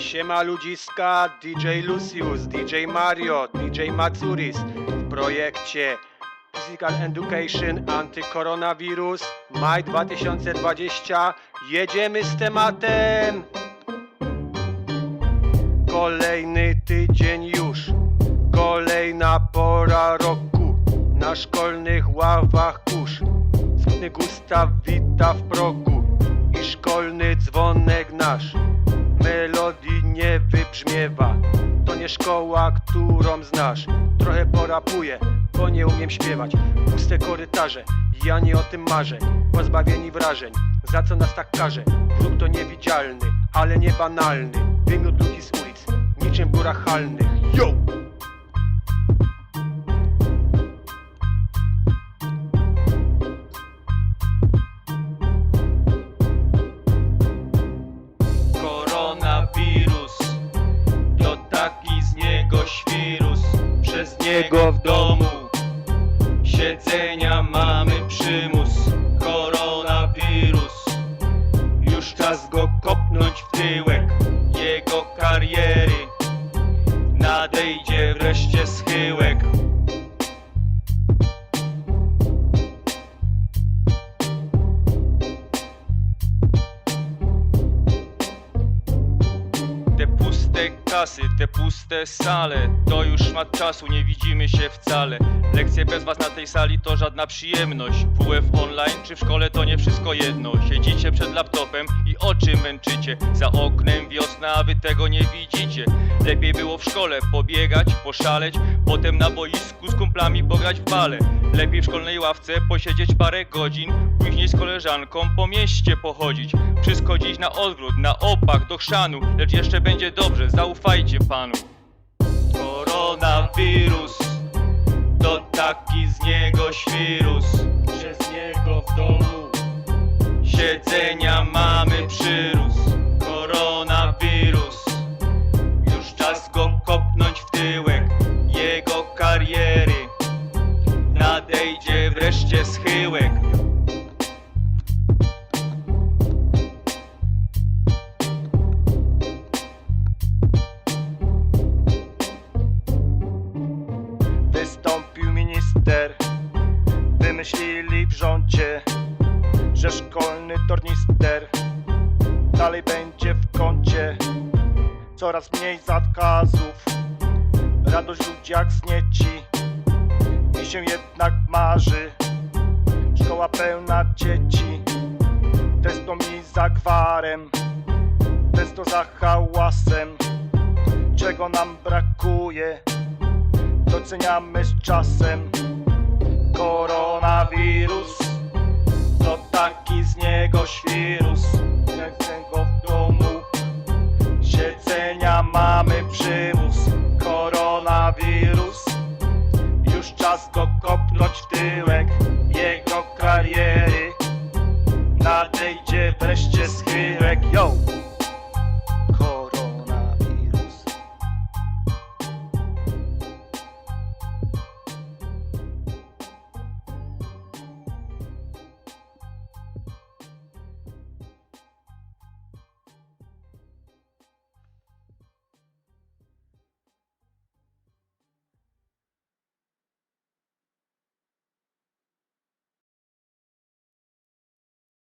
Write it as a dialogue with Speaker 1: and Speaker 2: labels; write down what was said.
Speaker 1: Siema ludziska, DJ Lucius, DJ Mario, DJ Matsuris w projekcie Physical Education Antykoronawirus Maj 2020 jedziemy z tematem. Kolejny tydzień już, kolejna pora roku Na szkolnych ławach kurz. Smutny Gustaw wita w progu I szkolny dzwonek nasz Melodii nie wybrzmiewa. To nie szkoła, którą znasz. Trochę porapuję, bo nie umiem śpiewać. Puste korytarze, ja nie o tym marzę. Pozbawieni wrażeń, za co nas tak karze? Wróg to niewidzialny, ale nie banalny. Wymiot ludzi z ulic, niczym w górach halnych Yo!
Speaker 2: Niego świrus Przez niego w domu. Siedzenia mamy przymus Koronawirus. Już czas go kopnąć w tyłek Jego kariery. Nadejdzie wreszcie schyłek. Te puste kasy, te puste sale To już szmat czasu, nie widzimy się wcale. Lekcje bez was na tej sali to żadna przyjemność. WF online czy w szkole to nie wszystko jedno. Siedzicie przed laptopem i oczy męczycie. Za oknem wiosna, a wy tego nie widzicie. Lepiej było w szkole pobiegać, poszaleć Potem na boisku z kumplami pograć w bale Lepiej w szkolnej ławce posiedzieć parę godzin Później z koleżanką po mieście pochodzić. Wszystko dziś na odwrót, na opak, do chrzanu Lecz jeszcze będzie dobrze, zaufajcie panu. Koronawirus To taki z niego świrus. Przez
Speaker 1: niego
Speaker 3: w domu
Speaker 2: Siedzenia mamy przyrósł Koronawirus. Już czas go kopnąć w tyłek Jego kariery. Nadejdzie wreszcie schyłek
Speaker 3: Szkolny tornister Dalej będzie w kącie. Coraz mniej zakazów Radość w ludziach znieci. Mi się jednak marzy Szkoła pełna dzieci. Testo mi za gwarem Testo za hałasem. Czego nam brakuje doceniamy z czasem. Koronawirus to taki z niego świrus. Go w domu Siedzenia mamy przymus. Koronawirus. Już czas go kopnąć w tyłek Jego kariery. Nadejdzie wreszcie schyłek Yo!